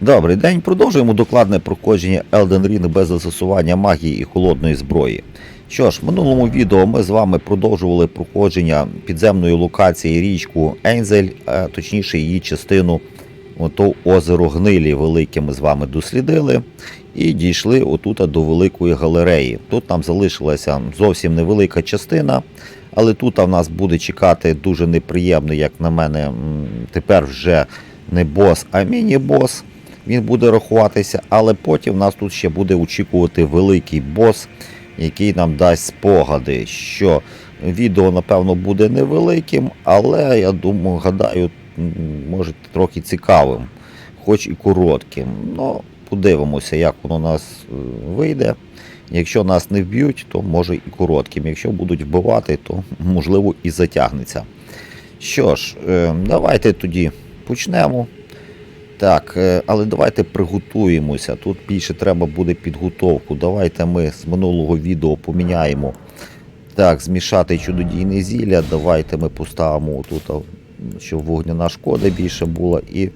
Добрий день. Продовжуємо докладне проходження Elden Ring без застосування магії і холодної зброї. Що ж, в минулому відео ми з вами продовжували проходження підземної локації річку Ензель, а точніше її частину ото озеро Гнилі велике ми з вами дослідили і дійшли отут до великої галереї. Тут нам залишилася зовсім невелика частина, але тут в нас буде чекати дуже неприємний, як на мене, тепер вже не бос, а міні-бос. Він буде рахуватися, але потім нас тут ще буде очікувати великий бос, який нам дасть спогади. Що відео, напевно, буде невеликим, але я думаю, гадаю, може трохи цікавим, хоч і коротким. Ну, подивимося, як воно у нас е, вийде. Якщо нас не вб'ють, то може і коротким. Якщо будуть вбивати, то можливо і затягнеться. Що ж, е, давайте тоді почнемо. Так, е, але давайте приготуємося. Тут більше треба буде підготовку. Давайте ми з минулого відео поміняємо. Так, змішати чудодійне зілля. Давайте ми поставимо тут, щоб вогняна шкода більше була. І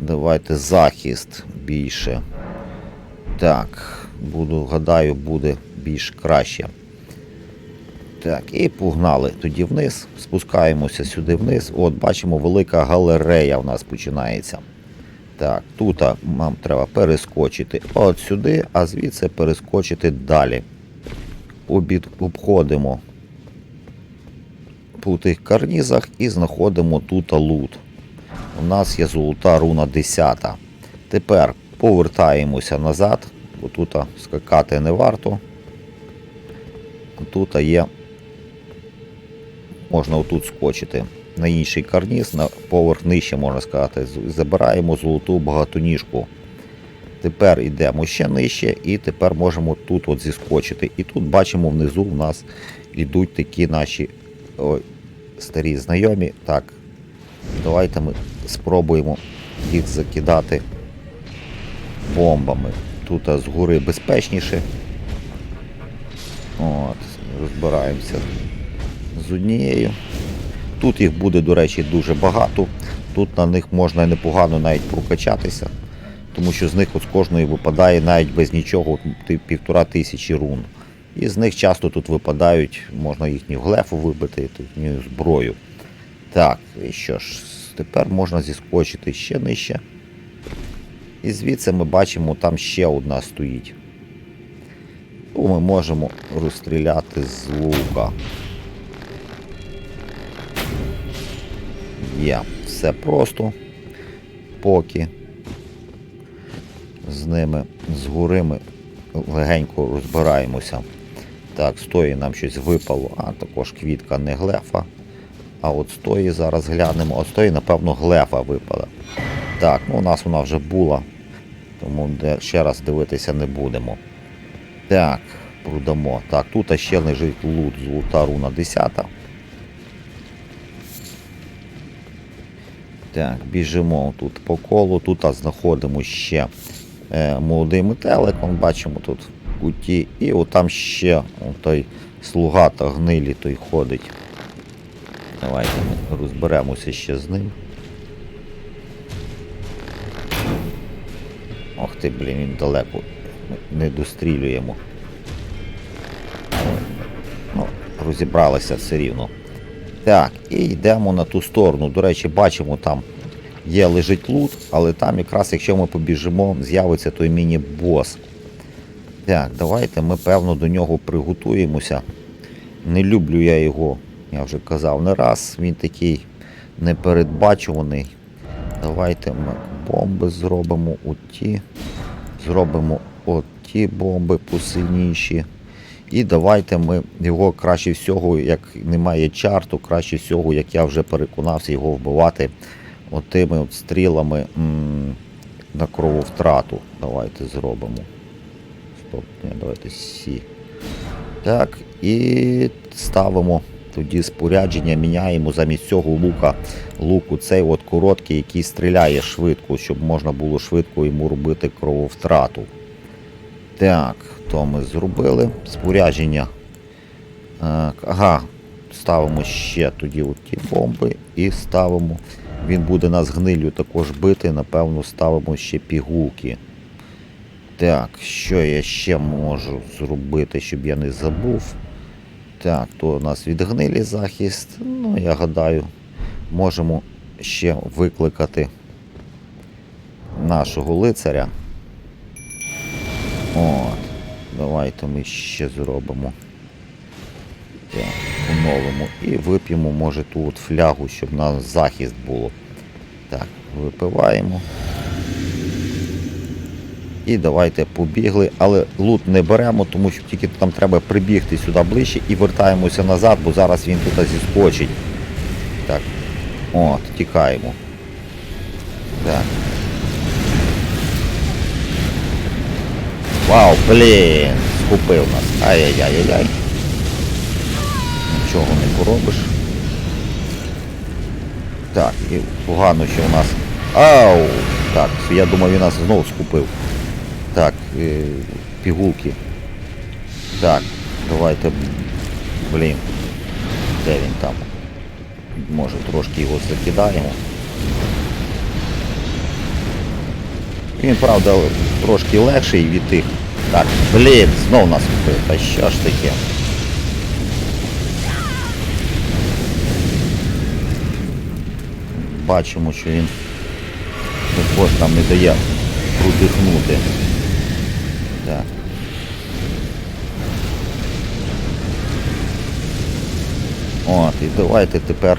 давайте захист більше. Так, буду, гадаю, буде більш краще. Так, і погнали тоді вниз. Спускаємося сюди вниз. От, бачимо, велика галерея у нас починається. Так, тут нам треба перескочити от сюди, а звідси перескочити далі. Обід, обходимо по тих карнізах і знаходимо тут лут. У нас є золота руна 10. Тепер повертаємося назад, бо тут скакати не варто. Тут є. Можна отут скочити на інший карніз, на поверх нижче, можна сказати. Забираємо золоту багатоніжку. Тепер йдемо ще нижче і тепер можемо тут от зіскочити. І тут бачимо внизу в нас йдуть такі наші ой, старі знайомі. Так, давайте ми спробуємо їх закидати бомбами. Тут згори безпечніше. От, розбираємося з однією. Тут їх буде, до речі, дуже багато. Тут на них можна непогано навіть прокачатися, тому що з них от з кожної випадає навіть без нічого півтора тисячі рун. І з них часто тут випадають, можна їхню глефу вибити, їхню зброю. Так, і що ж, тепер можна зіскочити ще нижче. І звідси ми бачимо, там ще одна стоїть. То ми можемо розстріляти з лука. Є. Все просто. Поки з ними згори ми легенько розбираємося. Так, з тої нам щось випало, а також квітка не глефа. А от з тої зараз глянемо. От з тої, напевно, глефа випала. Так, ну у нас вона вже була, тому ще раз дивитися не будемо. Так, продамо. Так, тут ще лежить лут, золота руна 10. Так, біжимо тут по колу. Тут знаходимо ще е, молодий метелик, он бачимо тут в куті. І отам ще той слуга та гнилі той ходить. Давайте ми розберемося ще з ним. Ох ти, блін, він далеко. Ми не дострілюємо. Ну, розібралися все рівно. Так, і йдемо на ту сторону. До речі, бачимо, там є лежить лут, але там якраз, якщо ми побіжимо, з'явиться той міні-бос. Так, давайте ми, певно, до нього приготуємося. Не люблю я його, я вже казав не раз, він такий непередбачуваний. Давайте ми бомби зробимо оті. Зробимо оті бомби посильніші. І давайте ми його краще всього, як немає чарту, краще всього, як я вже переконався, його вбивати отими от стрілами м, на крововтрату. Давайте зробимо. Стоп, ні, давайте сі. Так, і ставимо тоді спорядження, міняємо замість цього лука. Луку цей от короткий, який стріляє швидко, щоб можна було швидко йому робити крововтрату. Так, то ми зробили. Спорядження. Ага, ставимо ще тоді ті бомби і ставимо він буде нас гнилю також бити, напевно, ставимо ще пігулки. Так, що я ще можу зробити, щоб я не забув? Так, то у нас від гнилі захист. Ну, я гадаю, можемо ще викликати нашого лицаря. От, давайте ми ще зробимо. Так, поновимо. І вип'ємо, може, ту от флягу, щоб на захист було. Так, випиваємо. І давайте побігли, але лут не беремо, тому що тільки там треба прибігти сюди ближче і вертаємося назад, бо зараз він тут зіскочить. Так. От, тікаємо. Так. Вау, блін! Скупив нас. Ай-яй-яй-яй. Нічого не поробиш. Так, і погано, що у нас. Ау! Так, я думав, він нас знову скупив. Так, е, пігулки. Так, давайте. Блін. Де він там? Може трошки його закидаємо. Він, правда, трошки легший від тих. Так, блін, знов нас купив. Та що ж таке? Бачимо, що він також нам не дає продихнути. Так. От, і давайте тепер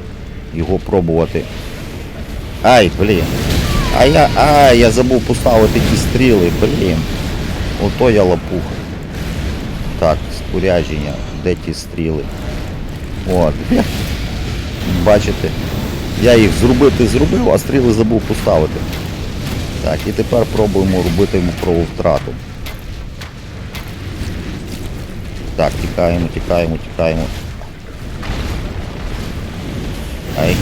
його пробувати. Ай, блін. А я. Ай, я забув поставити ті стріли, блін. Ото я лапуха. Так, спорядження. Де ті стріли? От. Бачите? Я їх зробити зробив, а стріли забув поставити. Так, і тепер пробуємо робити йому крову втрату. Так, тікаємо, тікаємо, тікаємо. Ай.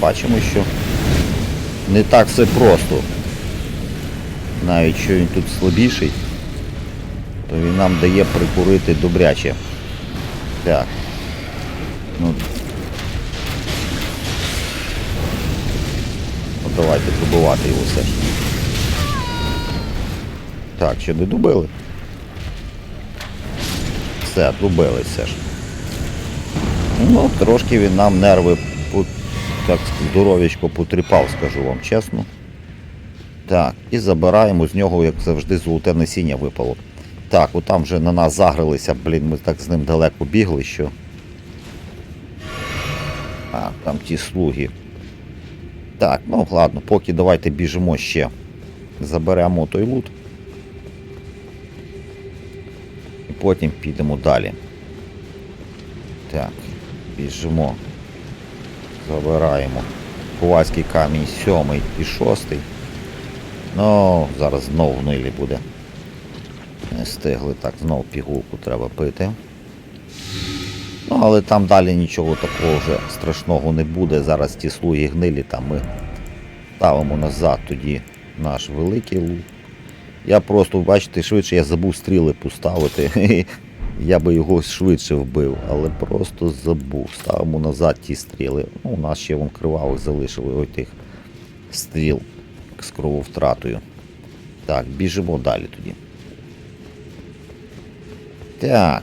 Бачимо, що не так все просто. Навіть що він тут слабіший, то він нам дає прикурити добряче. Так. Ну. Ну давайте добивати його все. Так, ще не добили? Все, добили все ж. Ну, трошки він нам нерви так здоров'ячко потріпав, скажу вам чесно. Так, і забираємо з нього, як завжди, золоте насіння випало. Так, отам вже на нас загралися, блін, ми так з ним далеко бігли, що. А, там ті слуги. Так, ну ладно, поки давайте біжимо ще. Заберемо той лут. І потім підемо далі. Так, біжимо. Забираємо. Ковальський камінь сьомий і шостий. Ну, зараз знов гнилі буде. Не встигли так, знов пігулку треба пити. Ну, але там далі нічого такого вже страшного не буде. Зараз ті слуги гнилі, там ми ставимо назад тоді наш великий лук. Я просто, бачите, швидше я забув стріли поставити. Я би його швидше вбив, але просто забув. Ставимо назад ті стріли. Ну, у нас ще вон кривавих залишили ой тих стріл з крововтратою. Так, біжимо далі тоді. Так.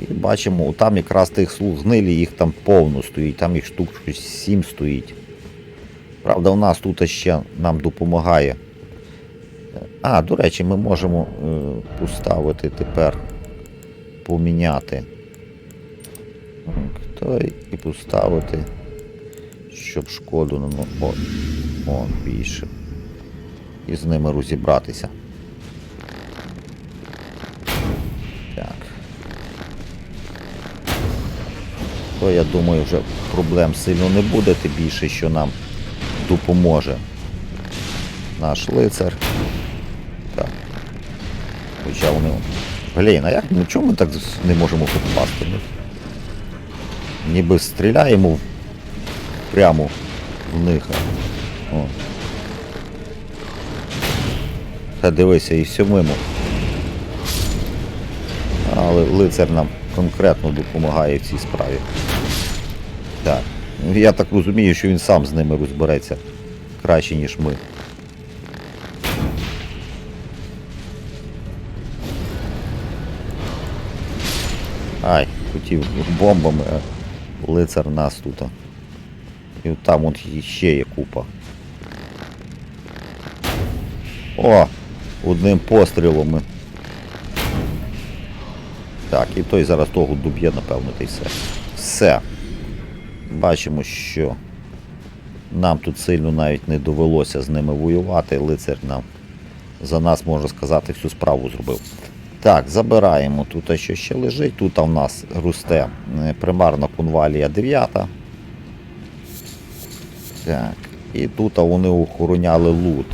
І бачимо, там якраз тих слуг гнилі, їх там повно стоїть, там їх штук щось 7 стоїть. Правда, у нас тут ще нам допомагає. А, до речі, ми можемо е, поставити тепер поміняти. Той і поставити, щоб шкоду. О, о, більше. І з ними розібратися. Так. То я думаю, вже проблем сильно не буде, тим більше, що нам допоможе наш лицар. Так. Хоча вони. Блін, а як? Ну чому ми так не можемо попасти? Ну, Ніби стріляємо прямо в них. О. Та дивися, і все мимо. Але лицар нам конкретно допомагає в цій справі. Так. Я так розумію, що він сам з ними розбереться краще, ніж ми. Ай, хотів бомбами, а лицар нас тут. І там от ще є купа. О! Одним пострілом. Так, і той зараз того доб'є, напевно, та й все. Все. Бачимо, що нам тут сильно навіть не довелося з ними воювати. Лицар нам за нас, можна сказати, всю справу зробив. Так, забираємо тут, що ще лежить. Тут в нас росте е, примарна конвалія 9. Так. І тут вони охороняли лут.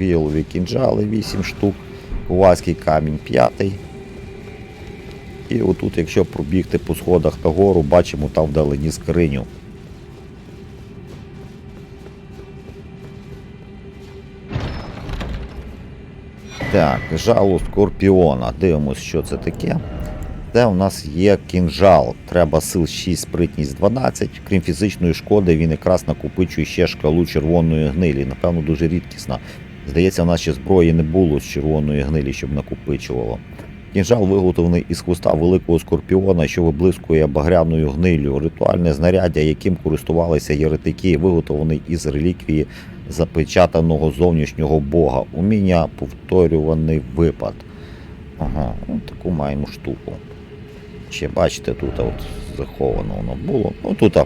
Вілові кінжали 8 штук, Увазький камінь 5. І отут, якщо пробігти по сходах нагору, бачимо там вдалині скриню. Так, жало скорпіона. Дивимось, що це таке. Це у нас є кінжал. Треба сил 6, спритність 12. Крім фізичної шкоди, він якраз накопичує ще шкалу червоної гнилі. Напевно, дуже рідкісна. Здається, в нас ще зброї не було з червоної гнилі, щоб накопичувало. Кінжал виготовлений із хвоста великого скорпіона, що виблискує багряною гнилю. Ритуальне знаряддя, яким користувалися єретики, виготовлений із реліквії запечатаного зовнішнього бога. Уміння повторюваний випад. Ага, ну таку маємо штуку. Ще бачите, тут от заховано воно було. Ну тут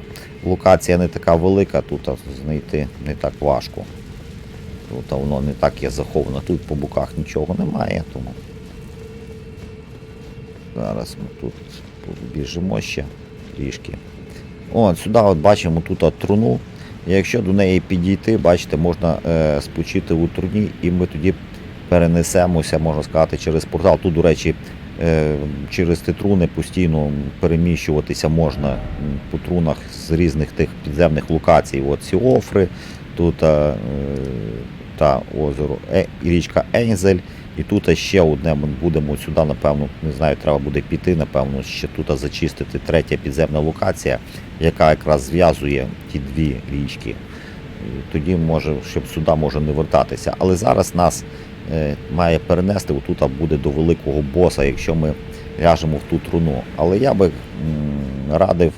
локація не така велика, тут знайти не так важко. Тут воно не так є заховано. Тут по боках нічого немає, тому. Зараз ми тут біжимо ще трішки. От, сюди от бачимо тут труну. Якщо до неї підійти, бачите, можна е, спочити у труні, і ми тоді перенесемося, можна сказати, через портал. Тут, до речі, е, через ті труни постійно переміщуватися можна по трунах з різних тих підземних локацій. От ці офри, тут е, та озеро е, річка Ензель. І тут ще одне ми будемо сюди, напевно, не знаю, треба буде піти, напевно, ще тут зачистити третя підземна локація, яка якраз зв'язує ті дві річки. І тоді може, щоб сюди може не вертатися. Але зараз нас е, має перенести, отут буде до великого боса, якщо ми ляжемо в ту труну. Але я би радив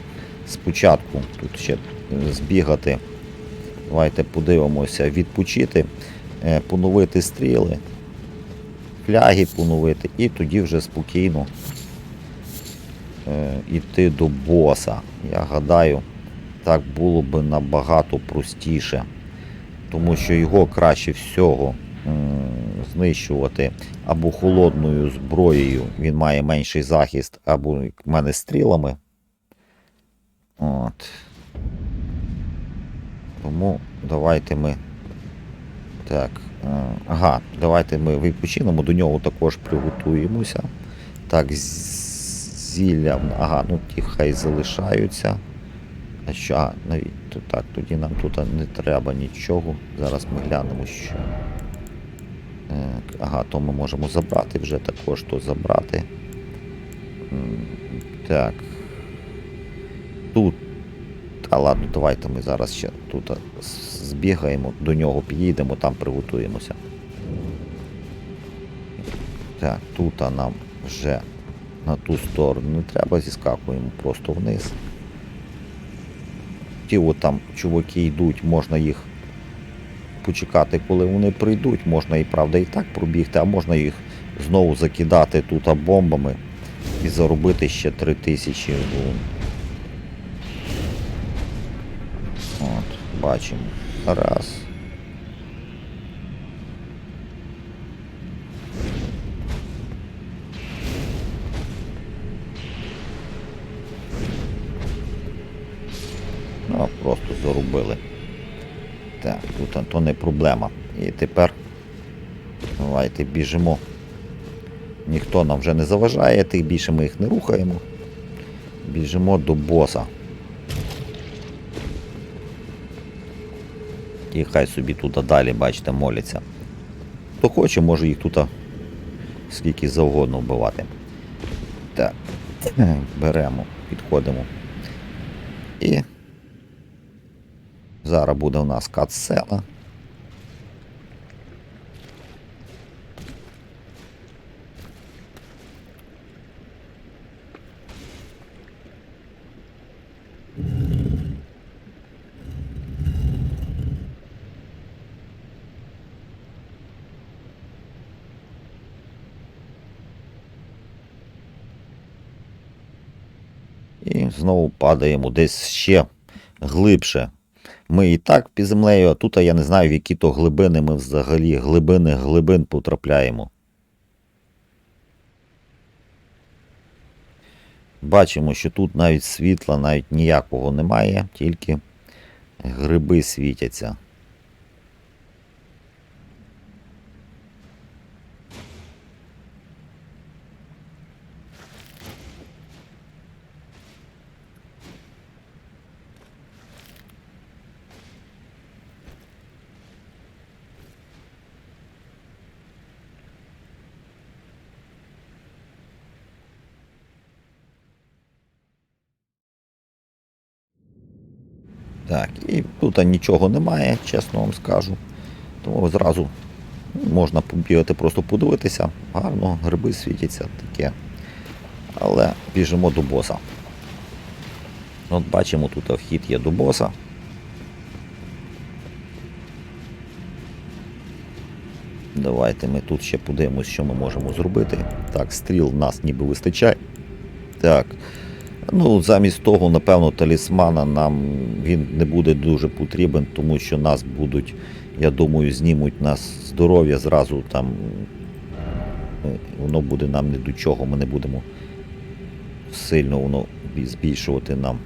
спочатку тут ще е, збігати. Давайте подивимося, відпочити, е, поновити стріли фляги поновити, і тоді вже спокійно е, йти до боса. Я гадаю, так було б набагато простіше, тому що його краще всього знищувати або холодною зброєю, він має менший захист, або в мене стрілами. От. Тому давайте ми. Так, ага, давайте ми відпочинемо, до нього також приготуємося. Так, зілля, ага, ну ті хай залишаються. А що, а, навіть так, тоді нам тут не треба нічого. Зараз ми глянемо, що. Ага, то ми можемо забрати вже також то забрати. Так. Тут. Та ладно, давайте ми зараз ще тут а, збігаємо, до нього підійдемо, там приготуємося. Так, тут нам вже на ту сторону не треба, зіскакуємо просто вниз. Ті от там чуваки йдуть, можна їх почекати, коли вони прийдуть, можна і правда і так пробігти, а можна їх знову закидати тут бомбами і заробити ще 3000 рун. От, бачимо. Раз. Ну, просто зарубили. Так, тут то не проблема. І тепер давайте біжимо. Ніхто нам вже не заважає, тих більше ми їх не рухаємо. Біжимо до боса. І хай собі тут далі, бачите, моляться. Хто хоче, може їх тут скільки завгодно вбивати. Так, беремо, підходимо. І зараз буде у нас кат-сцена. Знову падаємо десь ще глибше. Ми і так під землею, а тут я не знаю, в які то глибини ми взагалі глибини глибин потрапляємо. Бачимо, що тут навіть світла навіть ніякого немає, тільки гриби світяться. Так, і тут нічого немає, чесно вам скажу. Тому зразу можна побігати, просто подивитися. Гарно, гриби світяться таке. Але біжимо до боса. От бачимо, тут вхід є до боса. Давайте ми тут ще подивимось, що ми можемо зробити. Так, стріл нас ніби вистачає. Так. Ну, замість того, напевно, талісмана нам він не буде дуже потрібен, тому що нас будуть, я думаю, знімуть нас здоров'я зразу там. е, Воно буде нам не до чого, ми не будемо сильно воно збільшувати нам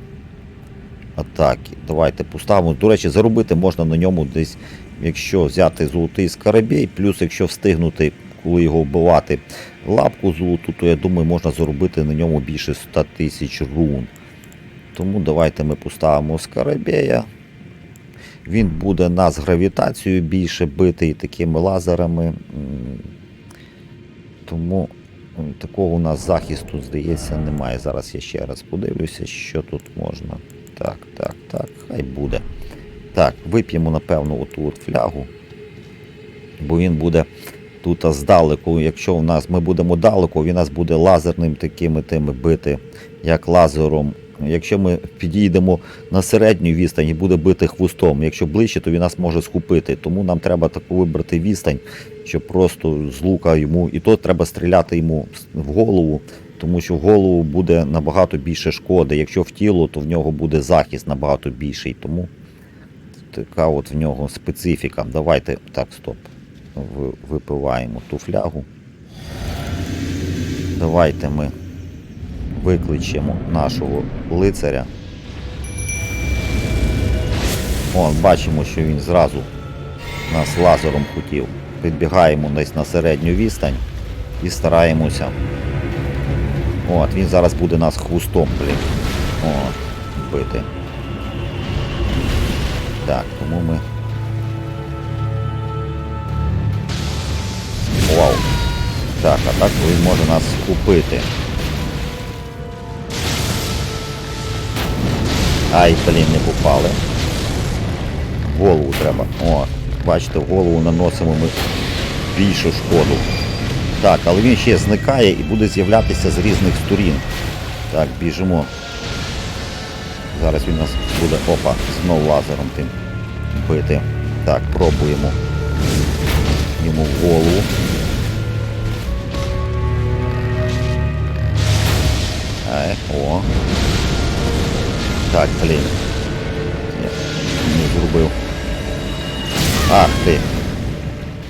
атаки. Давайте поставимо. До речі, заробити можна на ньому десь, якщо взяти золотий скарабій, плюс якщо встигнути, коли його вбивати, лапку золоту, то я думаю, можна заробити на ньому більше 100 тисяч рун. Тому давайте ми поставимо скарабея. Він буде нас гравітацією більше бити і такими лазерами. Тому такого у нас захисту, здається, немає. Зараз я ще раз подивлюся, що тут можна. Так, так, так, хай буде. Так, вип'ємо, напевно, оту от флягу. Бо він буде тут здалеку, якщо у нас ми будемо далеко, він нас буде лазерним такими тими бити, як лазером. Якщо ми підійдемо на середню відстань і буде бити хвостом, якщо ближче, то він нас може схопити. Тому нам треба таку вибрати відстань, щоб просто з лука йому, і то треба стріляти йому в голову, тому що в голову буде набагато більше шкоди. Якщо в тіло, то в нього буде захист набагато більший. Тому така от в нього специфіка. Давайте так, стоп. Ви- Випиваємо ту флягу. Давайте ми викличемо нашого лицаря. О, бачимо, що він зразу нас лазером хотів. Підбігаємо десь на середню відстань і стараємося. От, він зараз буде нас хвостом, блін. От, бити. Так, тому ми. Вау. Так, а так він може нас купити. Ай, блін, не попали. Голову треба. О, бачите, голову наносимо ми більшу шкоду. Так, але він ще зникає і буде з'являтися з різних сторін. Так, біжимо. Зараз він нас буде, опа, знов лазером тим бити. Так, пробуємо йому голову. Ай, о. Так, блін. Я не зробив. Ах ти.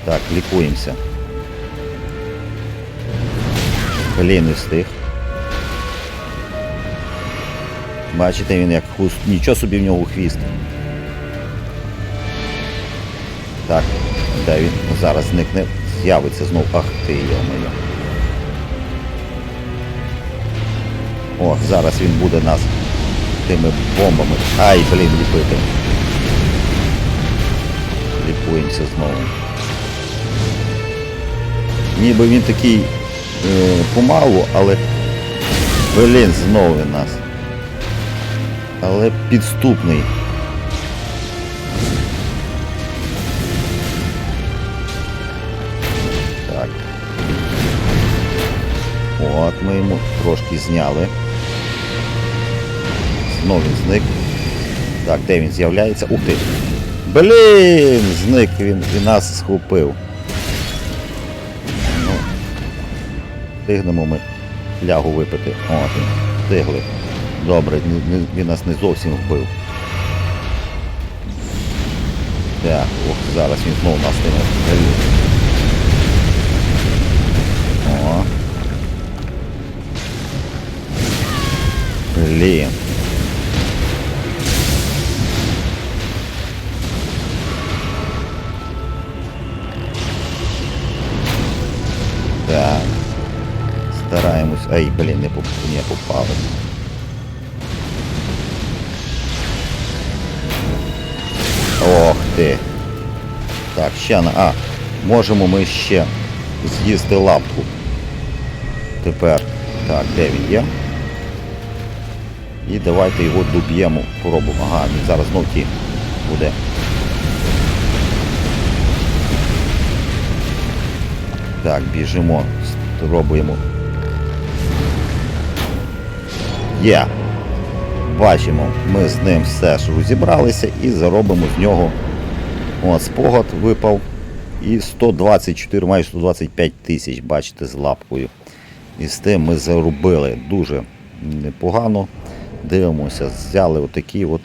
Так, лікуємося. Блін, не встиг. Бачите, він як хуст. Нічого собі в нього хвіст. Так, де він зараз зникне, з'явиться знов. Ах ти, йо-моє. О, зараз він буде нас тими бомбами. Ай, блін, ліпити. телепортуємося знову. Ніби він такий е, помалу, але. Блін, знову він нас. Але підступний. Так. От, ми йому трошки зняли. Знову зник. Так, де він з'являється? Ух ти! Блін! Зник він і нас схопив. Ну, Встигнемо ми лягу випити. От, він. встигли. Добре, він нас не зовсім вбив. Так, ох, зараз він знову нас тиме. О. Блін. Стараємось. Ай, блін, не, поп... не попали. Ох ти. Так, ще на. А, можемо ми ще з'їсти лапку. Тепер. Так, де він є? І давайте його доб'ємо, поробимо. Ага, він зараз знов ті буде. Так, біжимо, спробуємо. Є. Бачимо, ми з ним все ж розібралися і заробимо з нього. От, спогад випав. І 124, майже 125 тисяч, бачите, з лапкою. І з тим ми заробили дуже непогано. Дивимося, взяли отакий от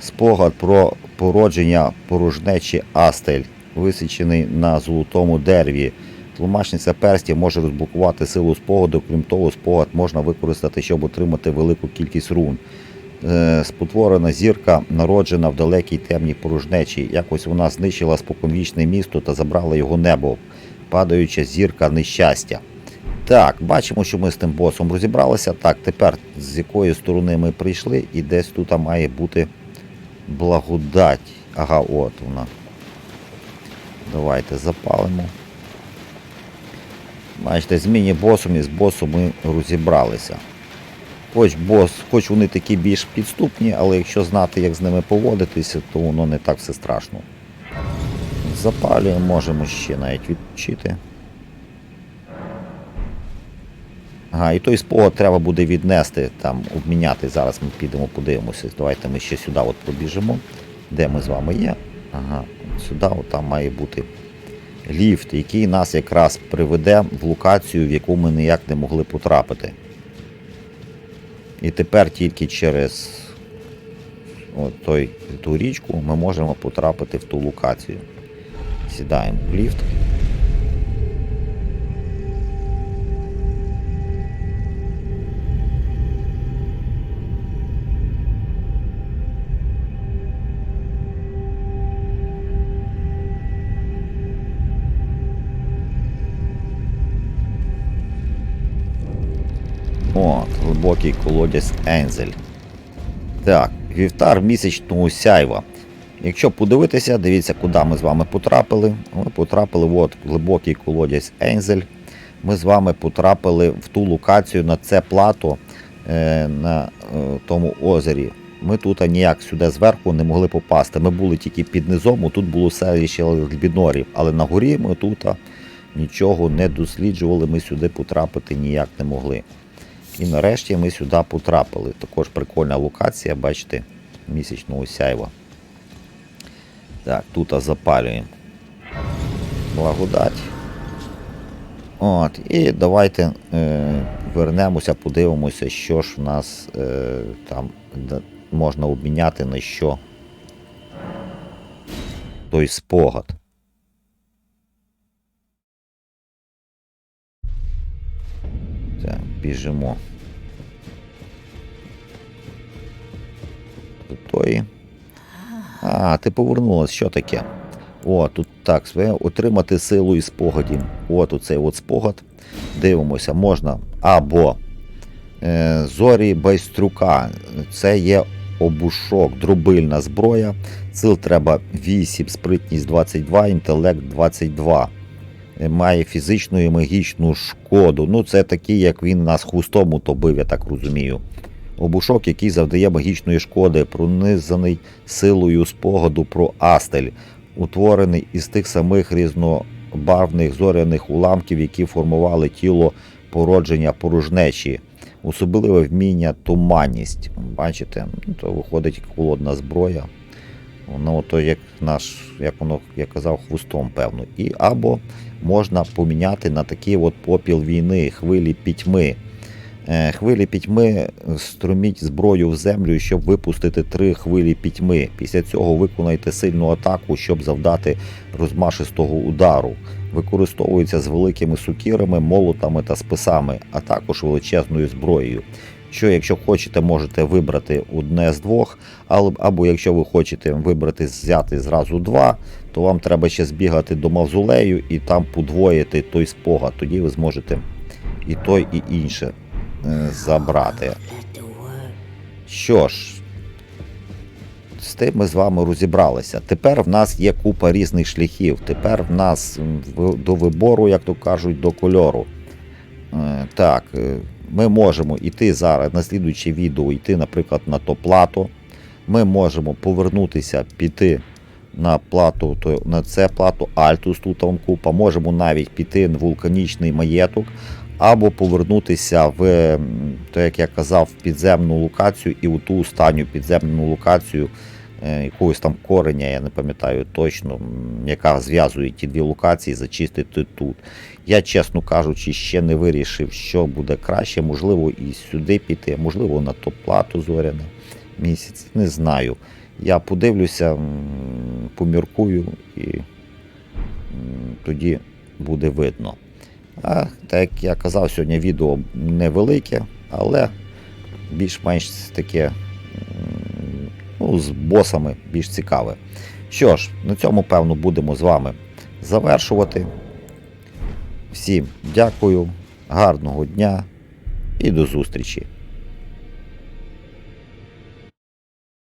спогад про породження порожнечі Астель, висічений на золотому дереві. Тлумачниця перстів може розблокувати силу спогаду, крім того, спогад можна використати, щоб отримати велику кількість рун. Е, Спотворена зірка, народжена в далекій темній порожнечі. Якось вона знищила споконвічне місто та забрала його небо. Падаюча зірка нещастя. Так, бачимо, що ми з тим босом розібралися. Так, тепер з якої сторони ми прийшли, і десь тут має бути благодать. Ага, от вона. Давайте запалимо. Бачите, з міні-босом і з босом ми розібралися. Хоч бос, хоч вони такі більш підступні, але якщо знати, як з ними поводитися, то воно не так все страшно. Запалюємо, можемо ще навіть відчити. Ага, і той спогад треба буде віднести, там, обміняти. Зараз ми підемо, подивимося. Давайте ми ще сюди от пробіжимо. Де ми з вами є? Ага, сюди там має бути ліфт, який нас якраз приведе в локацію, в яку ми ніяк не могли потрапити. І тепер тільки через от той, ту річку ми можемо потрапити в ту локацію. Сідаємо в ліфт. Глибокий колодязь Ензель. Так, вівтар місячного сяйва. Якщо подивитися, дивіться, куди ми з вами потрапили. Ми потрапили в глибокий колодязь Ензель. Ми з вами потрапили в ту локацію на це плато е, на е, тому озері. Ми тут ніяк сюди зверху не могли попасти. Ми були тільки під низом, тут було селище Льбінорів, але на горі ми тут нічого не досліджували, ми сюди потрапити ніяк не могли. І нарешті ми сюди потрапили. Також прикольна локація, бачите, місячного сяйва. Так, тут запалюємо. Благодать. От, І давайте е, вернемося, подивимося, що ж в нас е, там можна обміняти на що той спогад. Так, біжимо. До. А, ти повернулась, що таке? О, тут так, отримати силу і спогадів. От оцей от спогад. Дивимося, можна або е, зорі Байстрюка. Це є обушок, дробильна зброя. Сил треба 8, спритність 22, інтелект 22. Має фізичну і магічну шкоду. Ну, це такий, як він нас хвостом утобив, я так розумію. Обушок, який завдає магічної шкоди, пронизаний силою спогаду про Астель, утворений із тих самих різнобарвних зоряних уламків, які формували тіло породження порожнечі. Особливе вміння туманність. Бачите, ну, то виходить холодна зброя. Воно то як наш, як воно я казав, хвостом, певно. І або можна поміняти на такий от попіл війни, хвилі пітьми. Е, Хвилі пітьми струміть зброю в землю, щоб випустити три хвилі пітьми. Після цього виконайте сильну атаку, щоб завдати розмашистого удару. Використовується з великими сукірами, молотами та списами, а також величезною зброєю. Що, якщо хочете, можете вибрати одне з двох, або якщо ви хочете вибрати взяти зразу два, то вам треба ще збігати до мавзолею і там подвоїти той спогад. Тоді ви зможете і той, і інше е, забрати. Що ж, з тим ми з вами розібралися. Тепер в нас є купа різних шляхів. Тепер в нас до вибору, як то кажуть, до кольору. Е, Так, е, ми можемо йти зараз на слідуюче відео, йти, наприклад, на то плато. Ми можемо повернутися, піти на плату, то на це плато Альтус, тут там. Можемо навіть піти на вулканічний маєток, або повернутися в, то як я казав, в підземну локацію і у ту останню підземну локацію е, якогось там кореня, я не пам'ятаю точно, яка зв'язує ті дві локації, зачистити тут. Я, чесно кажучи, ще не вирішив, що буде краще. Можливо, і сюди піти, можливо, на то плату зоряне місяць. Не знаю. Я подивлюся, поміркую і тоді буде видно. А так як я казав, сьогодні відео невелике, але більш-менш таке ну, з босами більш цікаве. Що ж, на цьому, певно, будемо з вами завершувати. Всім дякую, гарного дня і до зустрічі!